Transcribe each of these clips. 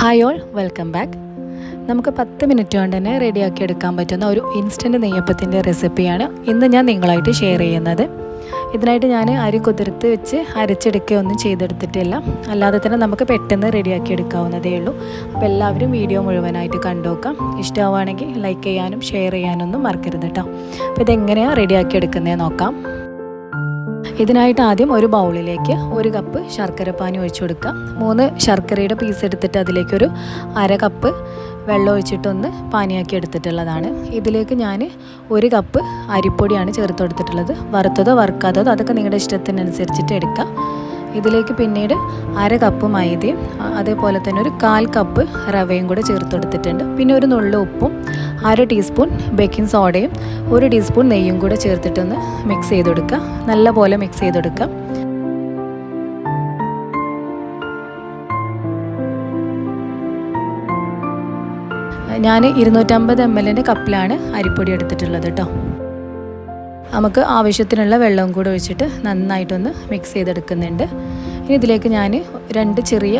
Hi all welcome back നമുക്ക് പത്ത് minute കൊണ്ട് തന്നെ റെഡിയാക്കി എടുക്കാൻ പറ്റുന്ന ഒരു ഇൻസ്റ്റന്റ് നെയ്യപ്പത്തിന്റെ റെസിപ്പിയാണ് ഇന്ന് ഞാൻ നിങ്ങളായിട്ട് ഷെയർ ചെയ്യുന്നത്. ഇതിനായിട്ട് ഞാൻ അരി കുതിർത്ത് വെച്ച് അരച്ചെടുക്കുകയൊന്നും ചെയ്തെടുത്തിട്ടില്ല. അല്ലാതെ തന്നെ നമുക്ക് പെട്ടെന്ന് റെഡിയാക്കി എടുക്കാവുന്നതേ ഉള്ളൂ. അപ്പോൾ എല്ലാവരും വീഡിയോ മുഴുവനായിട്ട് കണ്ടുനോക്കാം ഇഷ്ടമാവുകയാണെങ്കിൽ ലൈക്ക് ചെയ്യാനും ഷെയർ ചെയ്യാനൊന്നും മറക്കരുത് കേട്ടോ അപ്പോൾ ഇതെങ്ങനെയാണ് റെഡിയാക്കി എടുക്കുന്നത് നോക്കാം. ഇതിനായിട്ട് ആദ്യം ഒരു ബൗളിലേക്ക് ഒരു കപ്പ് ശർക്കര പാനി ഒഴിച്ചു കൊടുക്കുക. മൂന്ന് ശർക്കരയുടെ പീസ് എടുത്തിട്ട് അതിലേക്കൊരു അര കപ്പ് വെള്ളം ഒഴിച്ചിട്ടൊന്ന് പാനിയാക്കി എടുത്തിട്ടുള്ളതാണ്. ഇതിലേക്ക് ഞാൻ ഒരു കപ്പ് അരിപ്പൊടിയാണ് ചേർത്ത് കൊടുത്തിട്ടുള്ളത്. വറുത്തതോ വറുക്കാത്തതോ അതൊക്കെ നിങ്ങളുടെ ഇഷ്ടത്തിനനുസരിച്ചിട്ട് എടുക്കുക ഇതിലേക്ക് പിന്നീട് അര കപ്പ് മൈദയും അതേപോലെ തന്നെ ഒരു കാൽ കപ്പ് റവയും കൂടെ ചേർത്ത് കൊടുത്തിട്ടുണ്ട്. പിന്നെ ഒരു നുള്ളു ഉപ്പും അര ടീസ്പൂൺ ബേക്കിംഗ് സോഡയും ഒരു ടീസ്പൂൺ നെയ്യും കൂടെ ചേർത്തിട്ടൊന്ന് മിക്സ് ചെയ്തെടുക്കുക. നല്ലപോലെ മിക്സ് ചെയ്തെടുക്കുക. ഞാൻ ഇരുന്നൂറ്റമ്പത് എം എല്ലിന്റെ കപ്പിലാണ് അരിപ്പൊടി എടുത്തിട്ടുള്ളത് കേട്ടോ നമുക്ക് ആവശ്യത്തിനുള്ള വെള്ളവും കൂടെ ഒഴിച്ചിട്ട് നന്നായിട്ടൊന്ന് മിക്സ് ചെയ്തെടുക്കുന്നുണ്ട്. ഇനി ഇതിലേക്ക് ഞാൻ രണ്ട് ചെറിയ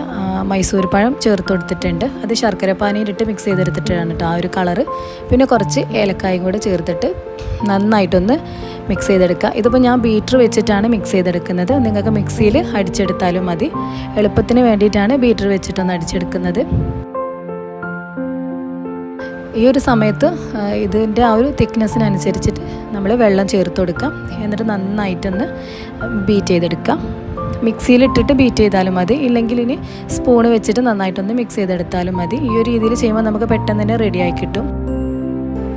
മൈസൂർ പഴം ചേർത്ത് കൊടുത്തിട്ടുണ്ട്. അത് ശർക്കര പാനിയിലിട്ട് മിക്സ് ചെയ്തെടുത്തിട്ടാണ് കേട്ടോ ആ ഒരു കളറ് പിന്നെ കുറച്ച് ഏലക്കായും കൂടെ ചേർത്തിട്ട് നന്നായിട്ടൊന്ന് മിക്സ് ചെയ്തെടുക്കുക ഇതിപ്പോൾ ഞാൻ ബീറ്റർ വെച്ചിട്ടാണ് മിക്സ് ചെയ്തെടുക്കുന്നത്. നിങ്ങൾക്ക് മിക്സിയിൽ അടിച്ചെടുത്താലും മതി. എളുപ്പത്തിന് വേണ്ടിയിട്ടാണ് ബീറ്റർ വെച്ചിട്ടൊന്ന് അടിച്ചെടുക്കുന്നത്. ഈ ഒരു സമയത്ത് ഇതിന്റെ ആ ഒരു തിക്നെസ്സിനനുസരിച്ചിട്ട് നമ്മൾ വെള്ളം ചേർത്ത് കൊടുക്കാം. എന്നിട്ട് നന്നായിട്ടൊന്ന് ബീറ്റ് ചെയ്തെടുക്കാം. മിക്സിയിലിട്ടിട്ട് ബീറ്റ് ചെയ്താലും മതി. ഇല്ലെങ്കിൽ ഇനി സ്പൂണ് വെച്ചിട്ട് നന്നായിട്ടൊന്ന് മിക്സ് ചെയ്തെടുത്താലും മതി. ഈ ഒരു രീതിയിൽ ചെയ്യുമ്പോൾ നമുക്ക് പെട്ടെന്ന് തന്നെ റെഡിയായി കിട്ടും.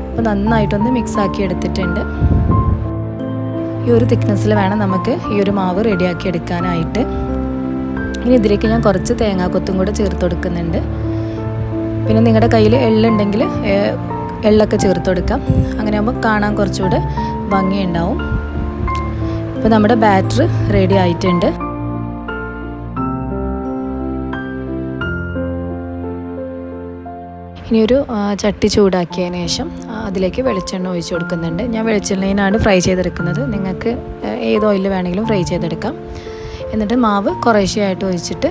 അപ്പോൾ നന്നായിട്ടൊന്ന് മിക്സ് ആക്കി എടുത്തിട്ടുണ്ട്. ഈ ഒരു തിക്നെസ്സിൽ വേണം നമുക്ക് ഈ ഒരു മാവ് റെഡിയാക്കി എടുക്കാനായിട്ട്. ഇനി ഇതിലേക്ക് ഞാൻ കുറച്ച് തേങ്ങാക്കൊത്തും കൂടെ ചേർത്ത് കൊടുക്കുന്നുണ്ട്. പിന്നെ നിങ്ങളുടെ കയ്യിൽ എള്ളുണ്ടെങ്കിൽ എള്ളൊക്കെ ചേർത്ത് കൊടുക്കാം. അങ്ങനെ ആകുമ്പോൾ കാണാൻ കുറച്ചുകൂടെ ഭംഗിയുണ്ടാവും. ഇപ്പോൾ നമ്മുടെ ബാറ്റർ റെഡി ആയിട്ടുണ്ട്. ഇനിയൊരു ചട്ടി ചൂടാക്കിയതിന് ശേഷം അതിലേക്ക് വെളിച്ചെണ്ണ ഒഴിച്ച് കൊടുക്കുന്നുണ്ട്. ഞാൻ വെളിച്ചെണ്ണയിലാണ് ഫ്രൈ ചെയ്തെടുക്കുന്നത്. നിങ്ങൾക്ക് ഏത് ഓയിൽ വേണമെങ്കിലും ഫ്രൈ ചെയ്തെടുക്കാം. എന്നിട്ട് മാവ് കുറേശ്ശെയായിട്ട് ഒഴിച്ചിട്ട്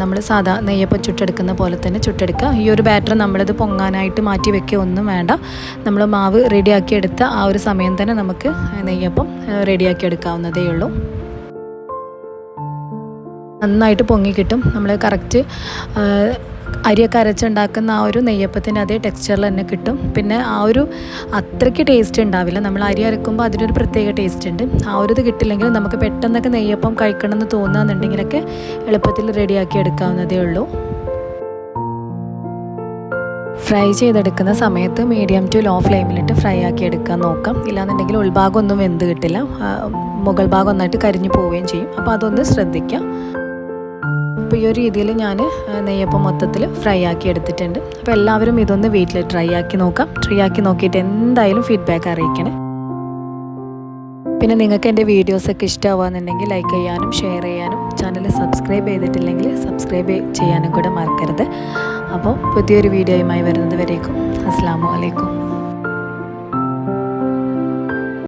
നമ്മൾ സാധാ നെയ്യപ്പം ചുട്ടെടുക്കുന്ന പോലെ തന്നെ ചുട്ടെടുക്കുക. ഈ ഒരു ബാറ്റർ നമ്മളിത് പൊങ്ങാനായിട്ട് മാറ്റി വെക്കുക ഒന്നും വേണ്ട. നമ്മൾ മാവ് റെഡിയാക്കി എടുത്ത ആ ഒരു സമയം തന്നെ നമുക്ക് നെയ്യപ്പം റെഡിയാക്കി എടുക്കാവുന്നതേ ഉള്ളൂ. നന്നായിട്ട് പൊങ്ങി കിട്ടും. നമ്മൾ കറക്റ്റ് അരിയൊക്കെ അരച്ചുണ്ടാക്കുന്ന ആ ഒരു നെയ്യപ്പത്തിന് അതേ ടെക്സ്ചറിൽ തന്നെ കിട്ടും. പിന്നെ ആ ഒരു അത്രയ്ക്ക് ടേസ്റ്റ് ഉണ്ടാവില്ല. നമ്മൾ അരി അരക്കുമ്പോൾ അതിനൊരു പ്രത്യേക ടേസ്റ്റ് ഉണ്ട്. ആ ഒരു ഇത് കിട്ടില്ലെങ്കിൽ നമുക്ക് പെട്ടെന്നൊക്കെ നെയ്യപ്പം കഴിക്കണം എന്ന് തോന്നുകയെന്നുണ്ടെങ്കിലൊക്കെ എളുപ്പത്തിൽ റെഡിയാക്കി എടുക്കാവുന്നതേ ഉള്ളൂ. ഫ്രൈ ചെയ്തെടുക്കുന്ന സമയത്ത് മീഡിയം ടു ലോ ഫ്ലെയിമിലിട്ട് ഫ്രൈ ആക്കി എടുക്കാൻ നോക്കാം. ഇല്ലാന്നുണ്ടെങ്കിൽ ഉൾഭാഗം ഒന്നും വെന്ത് കിട്ടില്ല. മുകൾ ഭാഗം ഒന്നായിട്ട് കരിഞ്ഞു പോവുകയും ചെയ്യും. അപ്പോൾ അതൊന്ന് ശ്രദ്ധിക്കാം. അപ്പോൾ ഈ ഒരു രീതിയിൽ ഞാൻ നെയ്യപ്പം മൊത്തത്തിൽ ഫ്രൈ ആക്കി എടുത്തിട്ടുണ്ട്. അപ്പോൾ എല്ലാവരും ഇതൊന്ന് വീട്ടിൽ ട്രൈ ആക്കി നോക്കാം. ട്രൈ ആക്കി നോക്കിയിട്ട് എന്തായാലും ഫീഡ്ബാക്ക് അറിയിക്കണേ. പിന്നെ നിങ്ങൾക്ക് എന്റെ വീഡിയോസൊക്കെ ഇഷ്ടമാവുകയെന്നുണ്ടെങ്കിൽ ലൈക്ക് ചെയ്യാനും ഷെയർ ചെയ്യാനും ചാനൽ സബ്സ്ക്രൈബ് ചെയ്തിട്ടില്ലെങ്കിൽ സബ്സ്ക്രൈബ് ചെയ്യാനും കൂടെ മറക്കരുത്. അപ്പോൾ പുതിയൊരു വീഡിയോയുമായി വരുന്നത് വരേക്കും. അസ്സാം വലൈക്കും